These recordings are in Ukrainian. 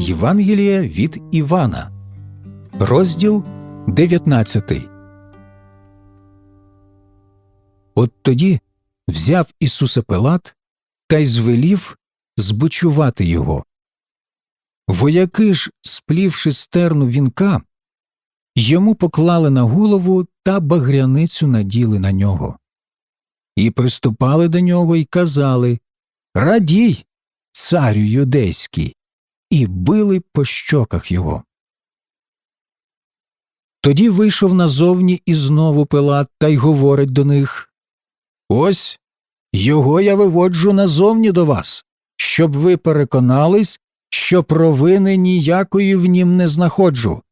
Євангелія від Івана, розділ 19. От тоді взяв Ісуса Пилат та й звелів збичувати його. Вояки ж, сплівши стерну вінка, йому поклали на голову та багряницю наділи на нього. І приступали до нього й казали Радій, царю юдейський, і били по щоках його. Тоді вийшов назовні і знову Пилат та й говорить до них Ось його я виводжу назовні до вас, щоб ви переконались, що провини ніякої в нім не знаходжу.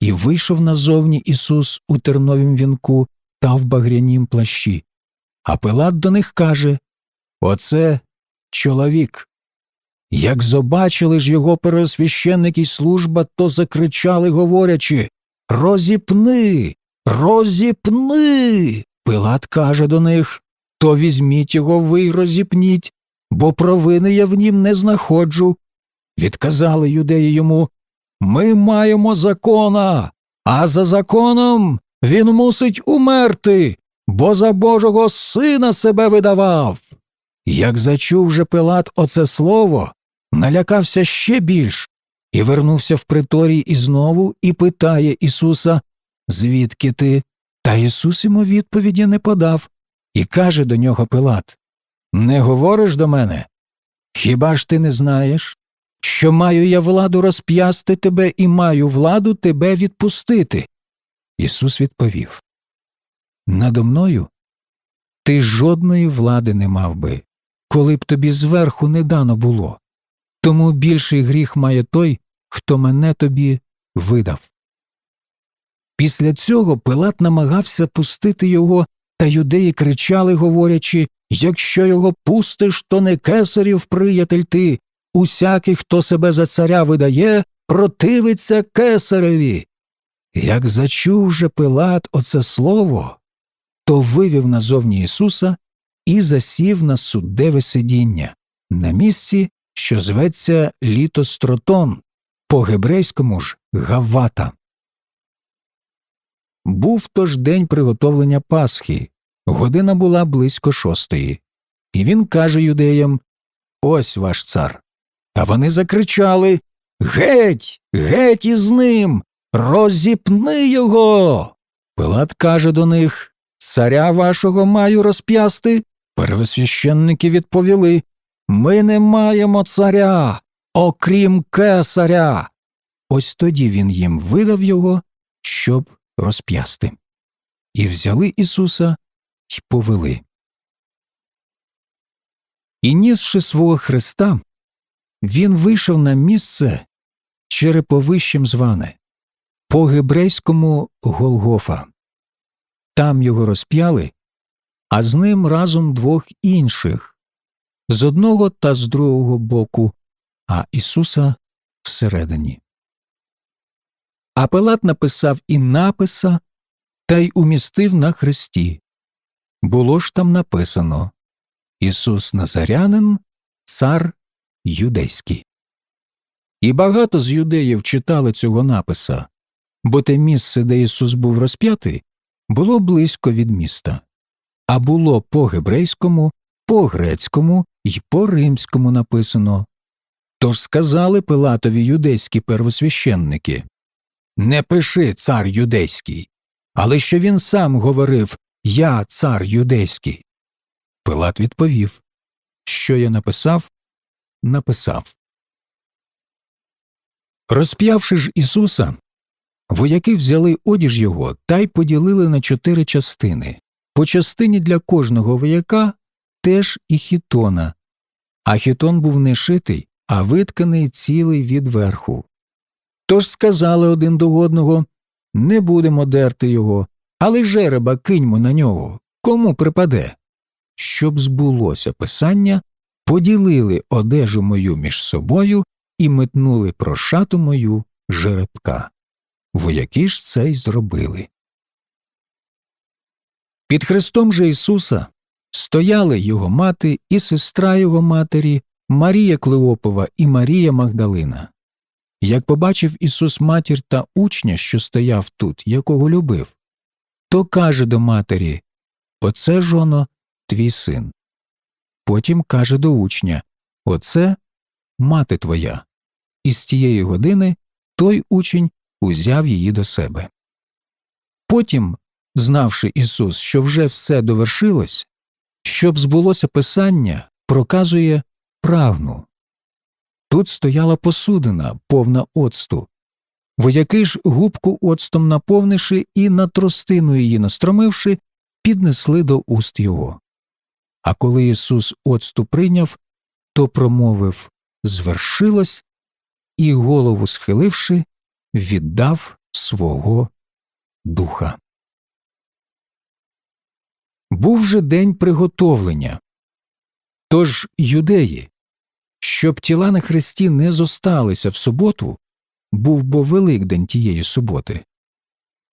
І вийшов назовні Ісус у терновім вінку та в багрянім плащі. А Пилат до них каже Оце чоловік. Як зобачили ж його пересвященники й служба, то закричали, говорячи Розіпни, розіпни. Пилат каже до них То візьміть його ви й розіпніть, бо провини я в нім не знаходжу. Відказали юдеї йому Ми маємо закона, а за законом він мусить умерти, бо за Божого сина себе видавав. Як зачув же Пилат оце слово, налякався ще більш і вернувся в приторій і знову і питає Ісуса Звідки ти? Та Ісус йому відповіді не подав, і каже до нього Пилат Не говориш до мене? Хіба ж ти не знаєш, що маю я владу розп'ясти тебе і маю владу тебе відпустити? Ісус відповів Надо мною ти жодної влади не мав би, коли б тобі зверху не дано було. Тому більший гріх має той, хто мене тобі видав. Після цього Пилат намагався пустити його, та юдеї кричали, говорячи Якщо його пустиш, то не кесарів приятель ти. Усякий, хто себе за царя видає, противиться кесареві. Як зачув же Пилат оце слово, то вивів назовні Ісуса і засів на суддеве сидіння на місці, що зветься Літостротон, по гебрейському ж Гавата. Був тож день приготовлення Пасхи, година була близько шостої, і він каже юдеям Ось ваш цар. А вони закричали Геть, геть із ним, розіпни його. Пилат каже до них Царя вашого маю розп'ясти. Первосвященники відповіли Ми не маємо царя, окрім кесаря. Ось тоді він їм видав його, щоб розп'ясти. І взяли Ісуса й повели. І нісши свого Христа, він вийшов на місце череповищем зване, по гебрейському Голгофа. Там його розп'яли, а з ним разом двох інших з одного та з другого боку, а Ісуса всередині. А Пилат написав і написа та й умістив на хресті. Було ж там написано Ісус Назарянин, цар юдейський. І багато з юдеїв читали цього написа, бо те місце, де Ісус був розп'ятий, було близько від міста, а було по гебрейському, по грецькому й по римському написано. Тож сказали Пилатові юдейські первосвященники Не пиши цар юдейський, але що він сам говорив Я цар юдейський. Пилат відповів Що я написав, написав. Розп'явши ж Ісуса, вояки взяли одіж його та й поділили на чотири частини по частині для кожного вояка теж і хітона, а хітон був не шитий, а витканий цілий від верху. Тож сказали один до одного не будемо дерти його, але жереба киньмо на нього, кому припаде. Щоб збулося писання, поділили одежу мою між собою і метнули про шату мою жеребка. Вояки ж це й зробили. Під хрестом же Ісуса стояли його мати і сестра його матері, Марія Клеопова і Марія Магдалина. Як побачив Ісус матір та учня, що стояв тут, якого любив, то каже до матері Оце жоно, твій син. Потім каже до учня Оце мати твоя. І з тієї години той учень узяв її до себе. Потім, знавши Ісус, що вже все довершилось, щоб збулося Писання, проказує правну. Тут стояла посудина, повна оцту. Вояки ж губку оцтом наповнивши і на тростину її настромивши, піднесли до уст його. А коли Ісус оцту прийняв, то промовив звершилось, і голову схиливши, віддав свого духа. Був же день приготовлення. Тож юдеї, щоб тіла на хресті не зосталися в суботу, був бо Великдень тієї суботи,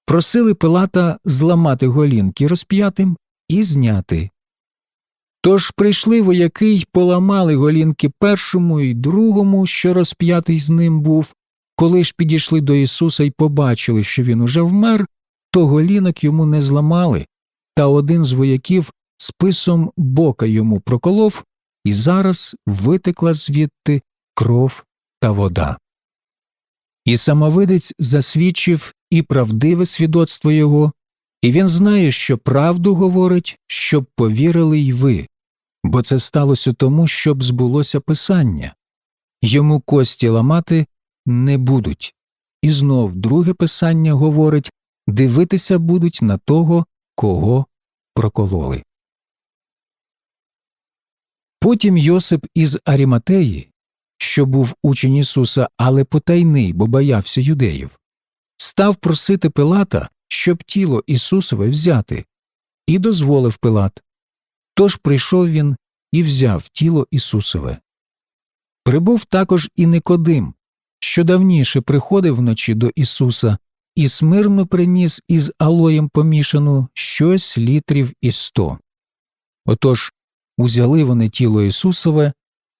просили Пилата зламати голінки розп'ятим і зняти. Тож прийшли вояки й поламали голінки першому і другому, що розп'ятий з ним був. Коли ж підійшли до Ісуса й побачили, що він уже вмер, то голінок йому не зламали, та один з вояків списом бока йому проколов, і зараз витекла звідти кров та вода. І самовидець засвідчив і правдиве свідоцтво його, і він знає, що правду говорить, щоб повірили й ви, бо це сталося тому, щоб збулося Писання. Йому кості ламати не будуть. І знов друге писання говорить дивитися будуть на того, кого прокололи. Потім Йосип із Аріматеї, що був учень Ісуса, але потайний, бо боявся юдеїв, став просити Пилата, щоб тіло Ісусове взяти, і дозволив Пилат. Тож прийшов він і взяв тіло Ісусове. Прибув також і Никодим, що давніше приходив вночі до Ісуса, і смирно приніс із алоєм помішану щось літрів і сто. Отож узяли вони тіло Ісусове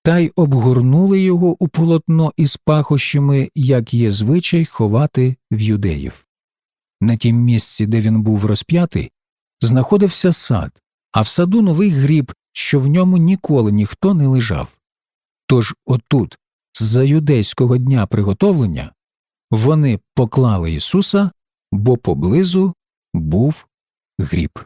та й обгорнули його у полотно із пахощами, як є звичай ховати в юдеїв. На тім місці, де він був розп'ятий, знаходився сад, а в саду новий гріб, що в ньому ніколи ніхто не лежав. Тож отут, з-за юдейського дня приготовлення, вони поклали Ісуса, бо поблизу був гріб.